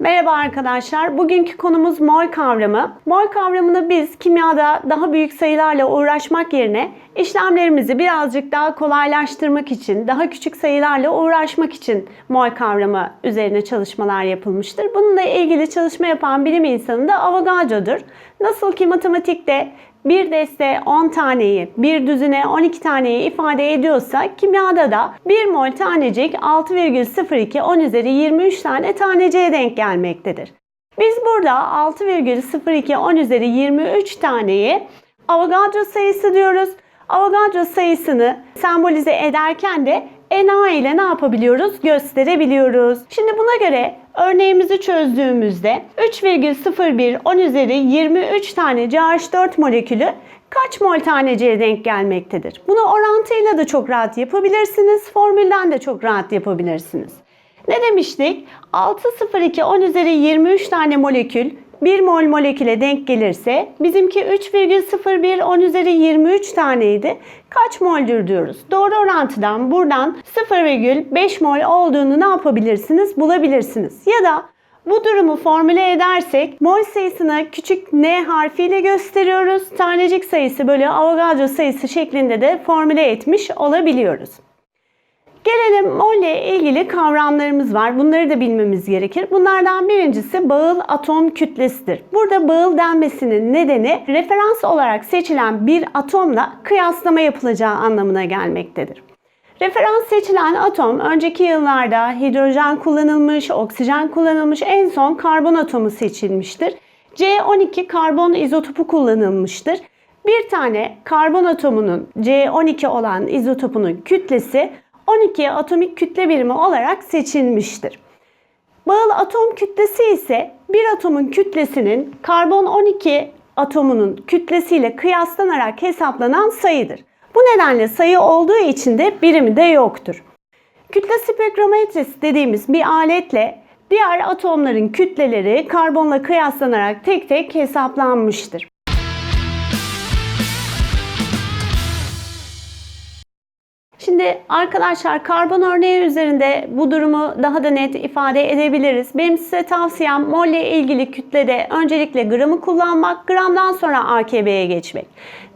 Merhaba arkadaşlar. Bugünkü konumuz mol kavramı. Mol kavramını biz kimyada daha büyük sayılarla uğraşmak yerine işlemlerimizi birazcık daha kolaylaştırmak için, daha küçük sayılarla uğraşmak için mol kavramı üzerine çalışmalar yapılmıştır. Bununla ilgili çalışma yapan bilim insanı da Avogadro'dur. Nasıl ki matematikte bir deste 10 taneyi, bir düzine 12 taneyi ifade ediyorsa kimyada da 1 mol tanecik 6,02 10 üzeri 23 tane taneciye denk gelmektedir. Biz burada 6,02 10 üzeri 23 taneyi Avogadro sayısı diyoruz. Avogadro sayısını sembolize ederken de Na ile ne yapabiliyoruz? Gösterebiliyoruz. Şimdi buna göre örneğimizi çözdüğümüzde 3,01 10 üzeri 23 tane CH4 molekülü kaç mol taneciye denk gelmektedir? Bunu orantıyla da çok rahat yapabilirsiniz. Formülden de çok rahat yapabilirsiniz. Ne demiştik? 6,02 10 üzeri 23 tane molekül 1 mol moleküle denk gelirse bizimki 3,01 10 üzeri 23 taneydi. Kaç moldür diyoruz. Doğru orantıdan buradan 0,5 mol olduğunu ne yapabilirsiniz? Bulabilirsiniz. Ya da bu durumu formüle edersek mol sayısını küçük n harfiyle gösteriyoruz. Tanecik sayısı bölü Avogadro sayısı şeklinde de formüle etmiş olabiliyoruz. Gelelim molle ilgili kavramlarımız var. Bunları da bilmemiz gerekir. Bunlardan birincisi bağıl atom kütlesidir. Burada bağıl denmesinin nedeni referans olarak seçilen bir atomla kıyaslama yapılacağı anlamına gelmektedir. Referans seçilen atom önceki yıllarda hidrojen kullanılmış, oksijen kullanılmış, en son karbon atomu seçilmiştir. C12 karbon izotopu kullanılmıştır. Bir tane karbon atomunun C12 olan izotopunun kütlesi 12 atomik kütle birimi olarak seçilmiştir. Bağıl atom kütlesi ise bir atomun kütlesinin karbon 12 atomunun kütlesiyle kıyaslanarak hesaplanan sayıdır. Bu nedenle sayı olduğu için de birimi de yoktur. Kütle spektrometresi dediğimiz bir aletle diğer atomların kütleleri karbonla kıyaslanarak tek tek hesaplanmıştır. Şimdi arkadaşlar karbon örneği üzerinde bu durumu daha da net ifade edebiliriz. Benim size tavsiyem molle ilgili kütlede öncelikle gramı kullanmak, gramdan sonra AKB'ye geçmek.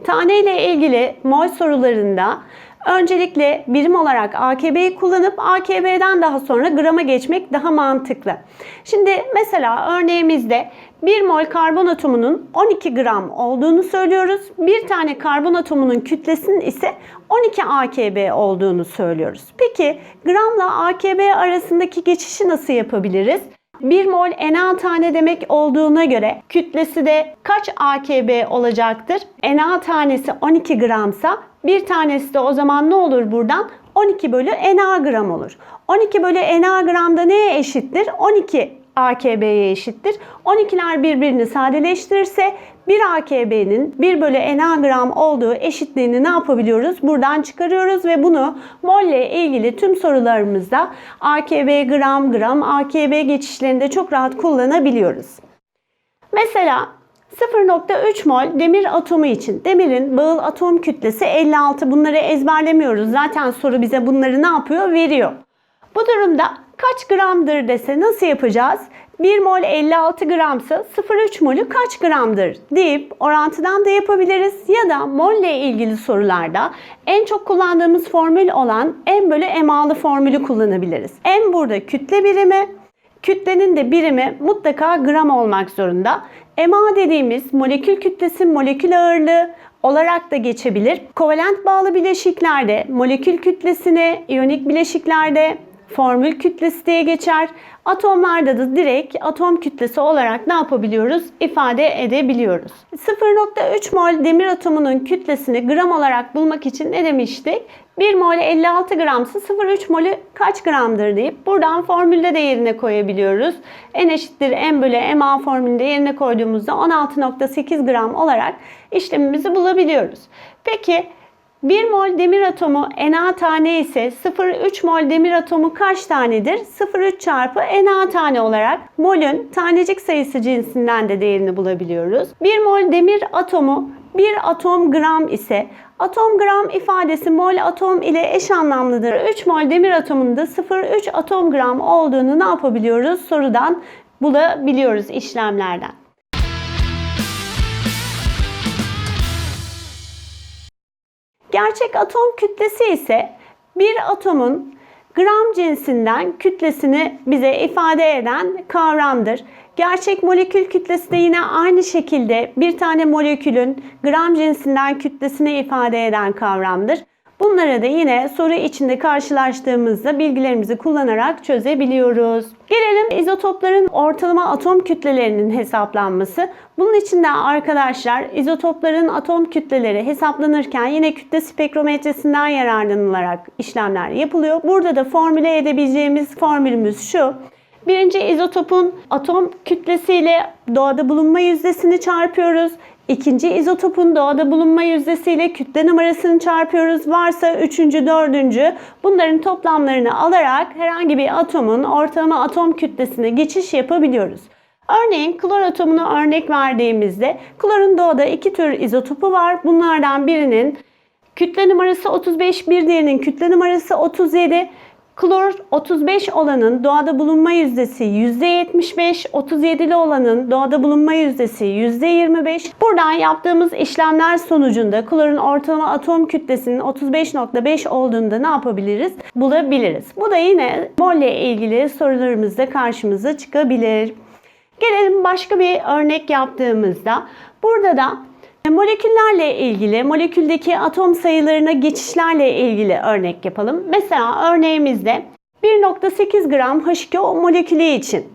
Tane ile ilgili mol sorularında öncelikle birim olarak AKB'yi kullanıp AKB'den daha sonra grama geçmek daha mantıklı. Şimdi mesela örneğimizde 1 mol karbon atomunun 12 gram olduğunu söylüyoruz. Bir tane karbon atomunun kütlesinin ise 12 AKB olduğunu söylüyoruz. Peki gramla AKB arasındaki geçişi nasıl yapabiliriz? 1 mol Na tane demek olduğuna göre kütlesi de kaç AKB olacaktır? Na tanesi 12 gramsa bir tanesi de o zaman ne olur buradan? 12 bölü Na gram olur. 12 bölü Na gramda neye eşittir? 12 AKB'ye eşittir. 12'ler birbirini sadeleştirirse 1 AKB'nin 1 bölü Na gram olduğu eşitliğini ne yapabiliyoruz? Buradan çıkarıyoruz ve bunu molle ilgili tüm sorularımızda AKB gram gram AKB geçişlerinde çok rahat kullanabiliyoruz. Mesela 0.3 mol demir atomu için. Demirin bağıl atom kütlesi 56. Bunları ezberlemiyoruz. Zaten soru bize bunları ne yapıyor? Veriyor. Bu durumda kaç gramdır dese nasıl yapacağız? 1 mol 56 gramsa 0,3 molü kaç gramdır deyip orantıdan da yapabiliriz. Ya da molle ilgili sorularda en çok kullandığımız formül olan M bölü emalı formülü kullanabiliriz. M burada kütle birimi, kütlenin de birimi mutlaka gram olmak zorunda. MA dediğimiz molekül kütlesi molekül ağırlığı olarak da geçebilir. Kovalent bağlı bileşiklerde molekül kütlesine, iyonik bileşiklerde formül kütlesi diye geçer. Atomlarda da direkt atom kütlesi olarak ne yapabiliyoruz? İfade edebiliyoruz. 0.3 mol demir atomunun kütlesini gram olarak bulmak için ne demiştik? 1 mol 56 gramsa 0,3 molü kaç gramdır deyip buradan formülde de yerine koyabiliyoruz. N eşittir M bölü MA formülünde yerine koyduğumuzda 16.8 gram olarak işlemimizi bulabiliyoruz. Peki 1 mol demir atomu Na tane ise 0,3 mol demir atomu kaç tanedir? 0,3 çarpı Na tane olarak molün tanecik sayısı cinsinden de değerini bulabiliyoruz. 1 mol demir atomu 1 atom gram ise atom gram ifadesi mol atom ile eş anlamlıdır. 3 mol demir atomunun da 0,3 atom gram olduğunu ne yapabiliyoruz? Sorudan bulabiliyoruz işlemlerden. Gerçek atom kütlesi ise bir atomun gram cinsinden kütlesini bize ifade eden kavramdır. Gerçek molekül kütlesi de yine aynı şekilde bir tane molekülün gram cinsinden kütlesini ifade eden kavramdır. Bunları da yine soru içinde karşılaştığımızda bilgilerimizi kullanarak çözebiliyoruz. Gelelim izotopların ortalama atom kütlelerinin hesaplanması. Bunun için de arkadaşlar izotopların atom kütleleri hesaplanırken yine kütle spektrometresinden yararlanılarak işlemler yapılıyor. Burada da formüle edebileceğimiz formülümüz şu. Birinci izotopun atom kütlesiyle doğada bulunma yüzdesini çarpıyoruz. İkinci izotopun doğada bulunma yüzdesiyle kütle numarasını çarpıyoruz. Varsa üçüncü, dördüncü bunların toplamlarını alarak herhangi bir atomun ortalama atom kütlesine geçiş yapabiliyoruz. Örneğin klor atomunu örnek verdiğimizde klorun doğada iki tür izotopu var. Bunlardan birinin kütle numarası 35, bir diğerinin kütle numarası 37. Klor 35 olanın doğada bulunma yüzdesi %75, 37'li olanın doğada bulunma yüzdesi %25. Buradan yaptığımız işlemler sonucunda klorun ortalama atom kütlesinin 35.5 olduğunda ne yapabiliriz? Bulabiliriz. Bu da yine molle ilgili sorularımızda karşımıza çıkabilir. Gelelim başka bir örnek yaptığımızda burada da Moleküllerle ilgili, moleküldeki atom sayılarına geçişlerle ilgili örnek yapalım. Mesela örneğimizde 1.8 gram H2O molekülü için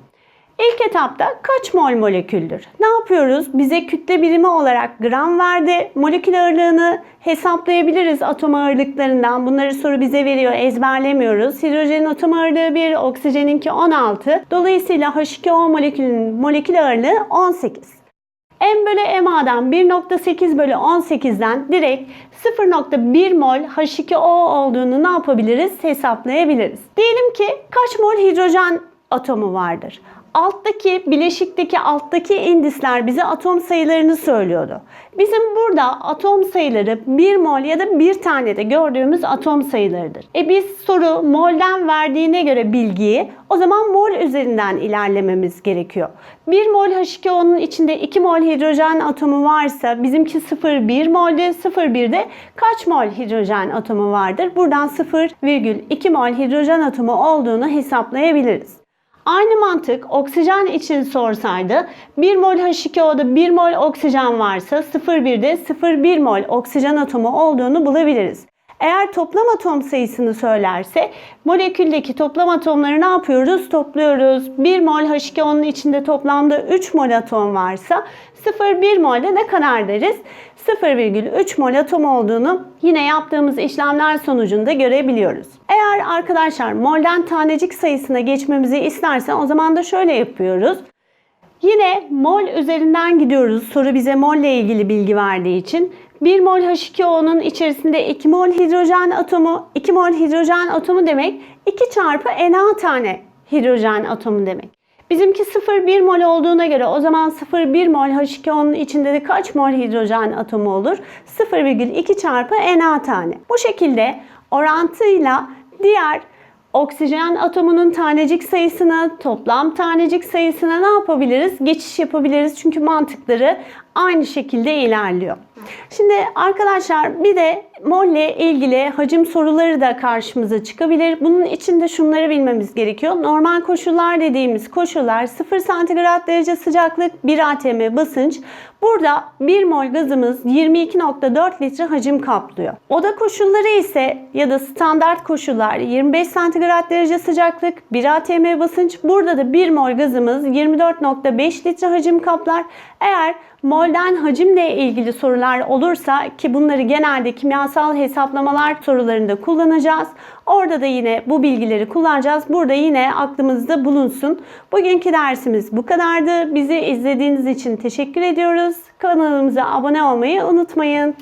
ilk etapta kaç mol moleküldür? Ne yapıyoruz? Bize kütle birimi olarak gram verdi. Molekül ağırlığını hesaplayabiliriz atom ağırlıklarından. Bunları soru bize veriyor, ezberlemiyoruz. Hidrojenin atom ağırlığı 1, oksijeninki 16. Dolayısıyla H2O molekülünün molekül ağırlığı 18. M bölü MA'dan 1.8 bölü 18'den direkt 0.1 mol H2O olduğunu ne yapabiliriz? Hesaplayabiliriz. Diyelim ki kaç mol hidrojen atomu vardır? Alttaki, bileşikteki alttaki indisler bize atom sayılarını söylüyordu. Bizim burada atom sayıları 1 mol ya da bir tane de gördüğümüz atom sayılarıdır. E biz soru molden verdiğine göre bilgiyi o zaman mol üzerinden ilerlememiz gerekiyor. 1 mol H2O'nun içinde 2 mol hidrojen atomu varsa bizimki 0,1 molde 0,1'de kaç mol hidrojen atomu vardır? Buradan 0,2 mol hidrojen atomu olduğunu hesaplayabiliriz. Aynı mantık oksijen için sorsaydı 1 mol H2O'da 1 mol oksijen varsa 0,1'de 0,1 mol oksijen atomu olduğunu bulabiliriz. Eğer toplam atom sayısını söylerse moleküldeki toplam atomları ne yapıyoruz? Topluyoruz. 1 mol H2O'nun içinde toplamda 3 mol atom varsa 0,1 molde ne kadar deriz? 0,3 mol atom olduğunu yine yaptığımız işlemler sonucunda görebiliyoruz. Eğer arkadaşlar molden tanecik sayısına geçmemizi istersen o zaman da şöyle yapıyoruz. Yine mol üzerinden gidiyoruz. Soru bize mol ile ilgili bilgi verdiği için. 1 mol H2O'nun içerisinde 2 mol hidrojen atomu, 2 mol hidrojen atomu demek 2 çarpı Na tane hidrojen atomu demek. Bizimki 0,1 mol olduğuna göre o zaman 0,1 mol H2O'nun içinde de kaç mol hidrojen atomu olur? 0,2 çarpı Na tane. Bu şekilde orantıyla diğer oksijen atomunun tanecik sayısına, toplam tanecik sayısına ne yapabiliriz? Geçiş yapabiliriz çünkü mantıkları aynı şekilde ilerliyor. Şimdi arkadaşlar bir de molle ilgili hacim soruları da karşımıza çıkabilir. Bunun için de şunları bilmemiz gerekiyor. Normal koşullar dediğimiz koşullar 0 santigrat derece sıcaklık, 1 atm basınç. Burada 1 mol gazımız 22.4 litre hacim kaplıyor. Oda koşulları ise ya da standart koşullar 25 santigrat derece sıcaklık, 1 atm basınç. Burada da 1 mol gazımız 24.5 litre hacim kaplar. Eğer molden hacimle ilgili sorular olursa ki bunları genelde kimyasal hesaplamalar sorularında kullanacağız. Orada da yine bu bilgileri kullanacağız. Burada yine aklımızda bulunsun. Bugünkü dersimiz bu kadardı. Bizi izlediğiniz için teşekkür ediyoruz. Kanalımıza abone olmayı unutmayın.